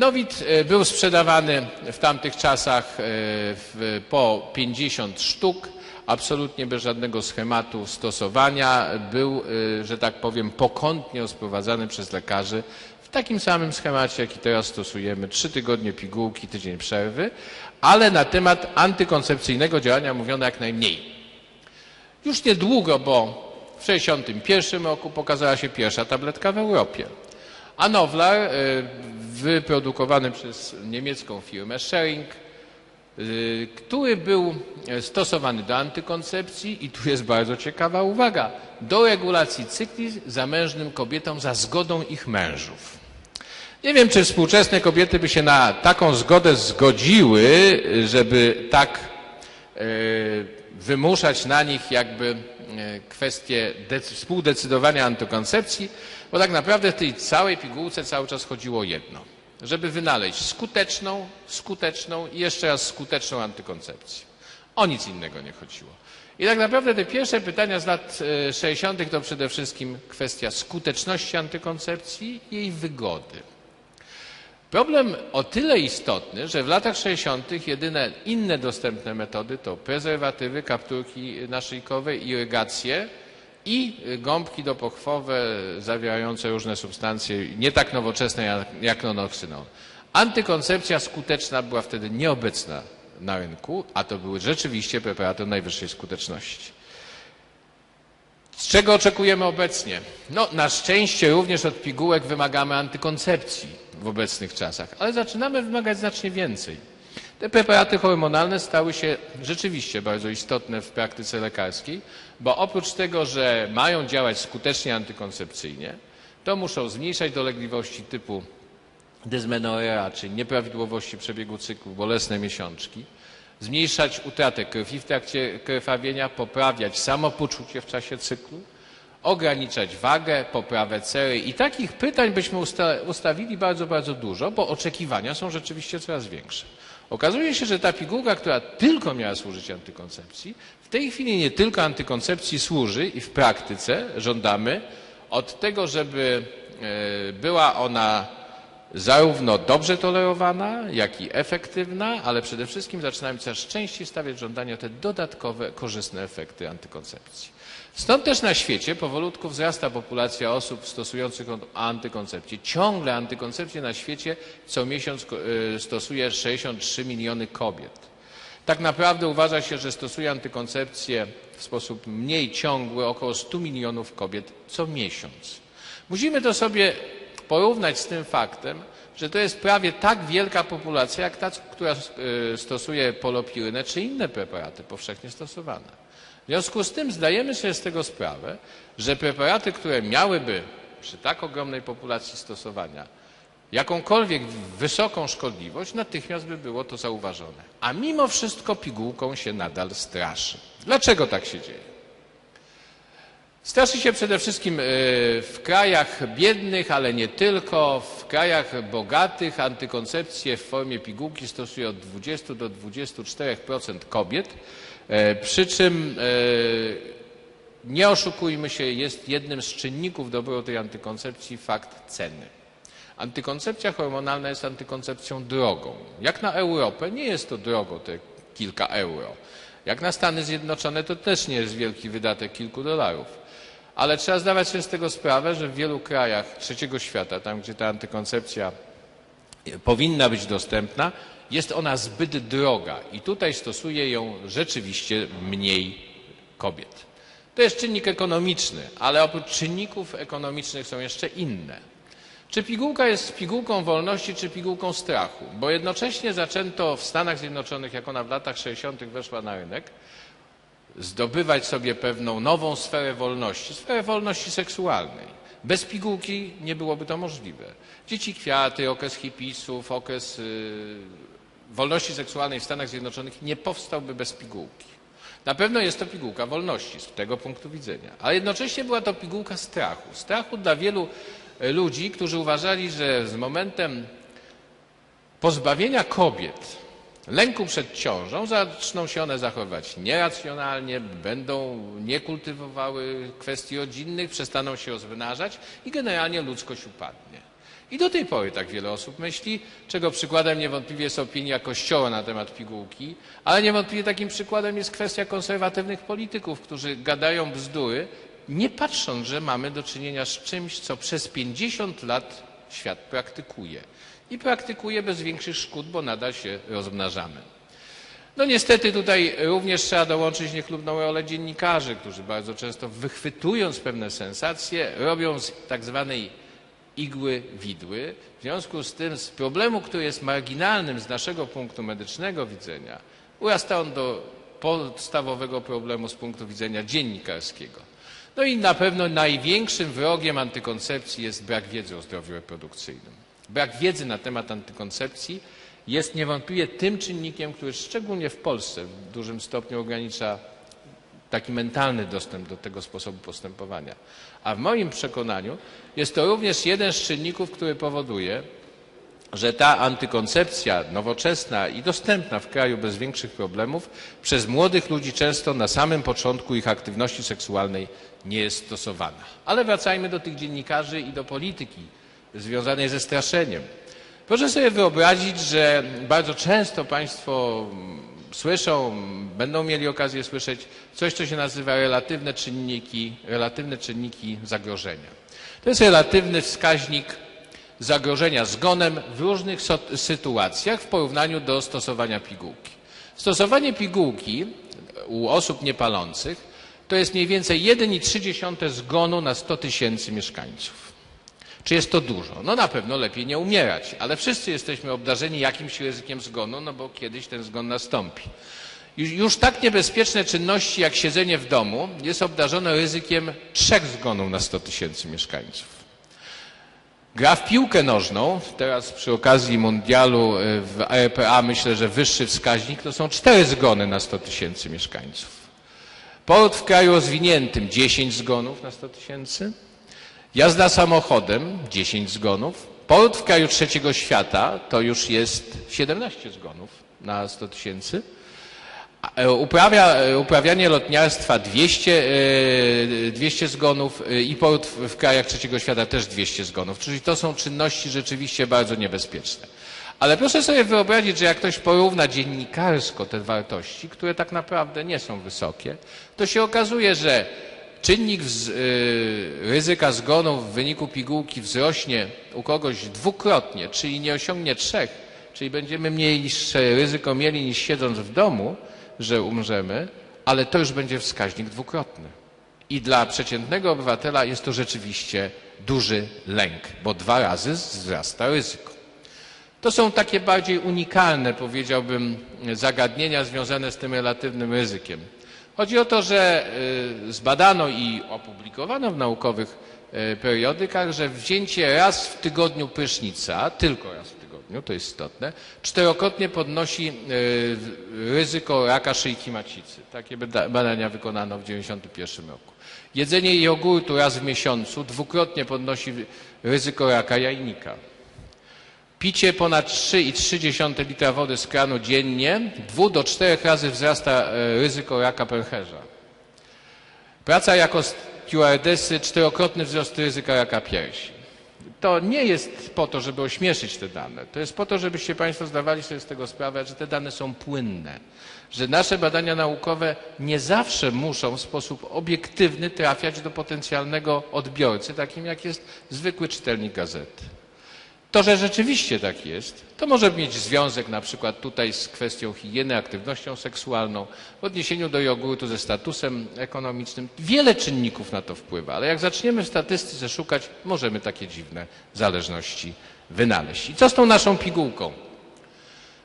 Enowit e, był sprzedawany w tamtych czasach e, po 50 sztuk, absolutnie bez żadnego schematu stosowania. Był, e, że tak powiem, pokątnie rozprowadzany przez lekarzy w takim samym schemacie, jaki teraz stosujemy. Trzy tygodnie pigułki, tydzień przerwy, ale na temat antykoncepcyjnego działania mówiono jak najmniej. Już niedługo, bo w 1961 roku pokazała się pierwsza tabletka w Europie. A Nowlar, wyprodukowany przez niemiecką firmę Schering, e, który był stosowany do antykoncepcji i tu jest bardzo ciekawa uwaga, do regulacji cykli zamężnym kobietom za zgodą ich mężów. Nie wiem, czy współczesne kobiety by się na taką zgodę zgodziły, żeby tak e, wymuszać na nich jakby kwestię współdecydowania antykoncepcji, bo tak naprawdę w tej całej pigułce cały czas chodziło o jedno. Żeby wynaleźć skuteczną, skuteczną i jeszcze raz skuteczną antykoncepcję. O nic innego nie chodziło. I tak naprawdę te pierwsze pytania z lat 60. to przede wszystkim kwestia skuteczności antykoncepcji i jej wygody. Problem o tyle istotny, że w latach 60. jedyne inne dostępne metody to prezerwatywy, kapturki naszyjkowe, irygacje i gąbki dopochwowe zawierające różne substancje nie tak nowoczesne jak, jak nonoksynon. Antykoncepcja skuteczna była wtedy nieobecna na rynku, a to były rzeczywiście preparaty najwyższej skuteczności. Z czego oczekujemy obecnie? No, na szczęście również od pigułek wymagamy antykoncepcji w obecnych czasach, ale zaczynamy wymagać znacznie więcej. Te preparaty hormonalne stały się rzeczywiście bardzo istotne w praktyce lekarskiej, bo oprócz tego, że mają działać skutecznie antykoncepcyjnie, to muszą zmniejszać dolegliwości typu dysmenorea, czyli nieprawidłowości przebiegu cyklu, bolesne miesiączki, zmniejszać utratę krwi w trakcie krwawienia, poprawiać samopoczucie w czasie cyklu, ograniczać wagę, poprawę cery i takich pytań byśmy usta ustawili bardzo, bardzo dużo, bo oczekiwania są rzeczywiście coraz większe. Okazuje się, że ta pigułka, która tylko miała służyć antykoncepcji, w tej chwili nie tylko antykoncepcji służy i w praktyce żądamy od tego, żeby e, była ona zarówno dobrze tolerowana, jak i efektywna, ale przede wszystkim zaczynamy coraz częściej stawiać żądania te dodatkowe, korzystne efekty antykoncepcji. Stąd też na świecie powolutku wzrasta populacja osób stosujących antykoncepcję. Ciągle antykoncepcję na świecie co miesiąc e, stosuje 63 miliony kobiet. Tak naprawdę uważa się, że stosuje antykoncepcję w sposób mniej ciągły około 100 milionów kobiet co miesiąc. Musimy to sobie porównać z tym faktem, że to jest prawie tak wielka populacja, jak ta, która e, stosuje polopirynę czy inne preparaty powszechnie stosowane. W związku z tym zdajemy sobie z tego sprawę, że preparaty, które miałyby przy tak ogromnej populacji stosowania jakąkolwiek wysoką szkodliwość, natychmiast by było to zauważone. A mimo wszystko pigułką się nadal straszy. Dlaczego tak się dzieje? Straszy się przede wszystkim e, w krajach biednych, ale nie tylko. W krajach bogatych antykoncepcję w formie pigułki stosuje od 20 do 24% kobiet, e, przy czym e, nie oszukujmy się, jest jednym z czynników dobrotu tej antykoncepcji fakt ceny. Antykoncepcja hormonalna jest antykoncepcją drogą. Jak na Europę nie jest to drogo, te kilka euro. Jak na Stany Zjednoczone to też nie jest wielki wydatek kilku dolarów. Ale trzeba zdawać sobie z tego sprawę, że w wielu krajach trzeciego świata, tam gdzie ta antykoncepcja powinna być dostępna, jest ona zbyt droga i tutaj stosuje ją rzeczywiście mniej kobiet. To jest czynnik ekonomiczny, ale oprócz czynników ekonomicznych są jeszcze inne. Czy pigułka jest pigułką wolności, czy pigułką strachu? Bo jednocześnie zaczęto w Stanach Zjednoczonych, jak ona w latach 60. weszła na rynek, zdobywać sobie pewną nową sferę wolności, sferę wolności seksualnej. Bez pigułki nie byłoby to możliwe. Dzieci kwiaty, okres hipisów, okres yy, wolności seksualnej w Stanach Zjednoczonych nie powstałby bez pigułki. Na pewno jest to pigułka wolności z tego punktu widzenia, ale jednocześnie była to pigułka strachu. Strachu dla wielu e, ludzi, którzy uważali, że z momentem pozbawienia kobiet lęku przed ciążą zaczną się one zachowywać nieracjonalnie, będą nie kultywowały kwestii rodzinnych, przestaną się rozmnażać i generalnie ludzkość upadnie. I do tej pory tak wiele osób myśli, czego przykładem niewątpliwie jest opinia Kościoła na temat pigułki, ale niewątpliwie takim przykładem jest kwestia konserwatywnych polityków, którzy gadają bzdury, nie patrząc, że mamy do czynienia z czymś, co przez 50 lat świat praktykuje. I praktykuje bez większych szkód, bo nadal się rozmnażamy. No niestety tutaj również trzeba dołączyć niechlubną rolę dziennikarzy, którzy bardzo często wychwytując pewne sensacje, robią z tak zwanej igły widły. W związku z tym z problemu, który jest marginalnym z naszego punktu medycznego widzenia, urasta on do podstawowego problemu z punktu widzenia dziennikarskiego. No i na pewno największym wrogiem antykoncepcji jest brak wiedzy o zdrowiu reprodukcyjnym. Brak wiedzy na temat antykoncepcji jest niewątpliwie tym czynnikiem, który szczególnie w Polsce w dużym stopniu ogranicza taki mentalny dostęp do tego sposobu postępowania. A w moim przekonaniu jest to również jeden z czynników, który powoduje, że ta antykoncepcja nowoczesna i dostępna w kraju bez większych problemów przez młodych ludzi często na samym początku ich aktywności seksualnej nie jest stosowana. Ale wracajmy do tych dziennikarzy i do polityki związanej ze straszeniem. Proszę sobie wyobrazić, że bardzo często Państwo słyszą, będą mieli okazję słyszeć coś, co się nazywa relatywne czynniki, relatywne czynniki zagrożenia. To jest relatywny wskaźnik zagrożenia zgonem w różnych sytuacjach w porównaniu do stosowania pigułki. Stosowanie pigułki u osób niepalących to jest mniej więcej 1,3 zgonu na 100 tysięcy mieszkańców. Czy jest to dużo? No na pewno lepiej nie umierać, ale wszyscy jesteśmy obdarzeni jakimś ryzykiem zgonu, no bo kiedyś ten zgon nastąpi. Już tak niebezpieczne czynności jak siedzenie w domu jest obdarzone ryzykiem trzech zgonów na 100 tysięcy mieszkańców. Gra w piłkę nożną, teraz przy okazji mundialu e, w RPA myślę, że wyższy wskaźnik to są cztery zgony na 100 tysięcy mieszkańców. Poród w kraju rozwiniętym 10 zgonów na 100 tysięcy. Jazda samochodem 10 zgonów. Poród w kraju trzeciego świata to już jest 17 zgonów na 100 tysięcy. E, uprawia, e, uprawianie lotniarstwa 200, 200 zgonów e, i poród w krajach trzeciego świata też 200 zgonów. Czyli to są czynności rzeczywiście bardzo niebezpieczne. Ale proszę sobie wyobrazić, że jak ktoś porówna dziennikarsko te wartości, które tak naprawdę nie są wysokie, to się okazuje, że czynnik ryzyka zgonu w wyniku pigułki wzrośnie u kogoś dwukrotnie, czyli nie osiągnie trzech, czyli będziemy mniejsze ryzyko mieli niż siedząc w domu, że umrzemy, ale to już będzie wskaźnik dwukrotny. I dla przeciętnego obywatela jest to rzeczywiście duży lęk, bo dwa razy wzrasta ryzyko. To są takie bardziej unikalne, powiedziałbym, zagadnienia związane z tym relatywnym ryzykiem. Chodzi o to, że y, zbadano i opublikowano w naukowych y, periodykach, że wzięcie raz w tygodniu prysznica, tylko raz w tygodniu, to jest istotne, czterokrotnie podnosi e, ryzyko raka szyjki macicy. Takie badania wykonano w 1991 roku. Jedzenie jogurtu raz w miesiącu dwukrotnie podnosi ryzyko raka jajnika. Picie ponad 3,3 litra wody z kranu dziennie dwu do czterech razy wzrasta e, ryzyko raka pęcherza. Praca jako stewardessy czterokrotny wzrost ryzyka raka piersi to nie jest po to, żeby ośmieszyć te dane. To jest po to, żebyście Państwo zdawali sobie z tego sprawę, że te dane są płynne, że nasze badania naukowe nie zawsze muszą w sposób obiektywny trafiać do potencjalnego odbiorcy, takim jak jest zwykły czytelnik gazety. To, że rzeczywiście tak jest, to może mieć związek na przykład tutaj z kwestią higieny, aktywnością seksualną, w odniesieniu do jogurtu ze statusem ekonomicznym. Wiele czynników na to wpływa, ale jak zaczniemy w statystyce szukać, możemy takie dziwne zależności wynaleźć. I co z tą naszą pigułką?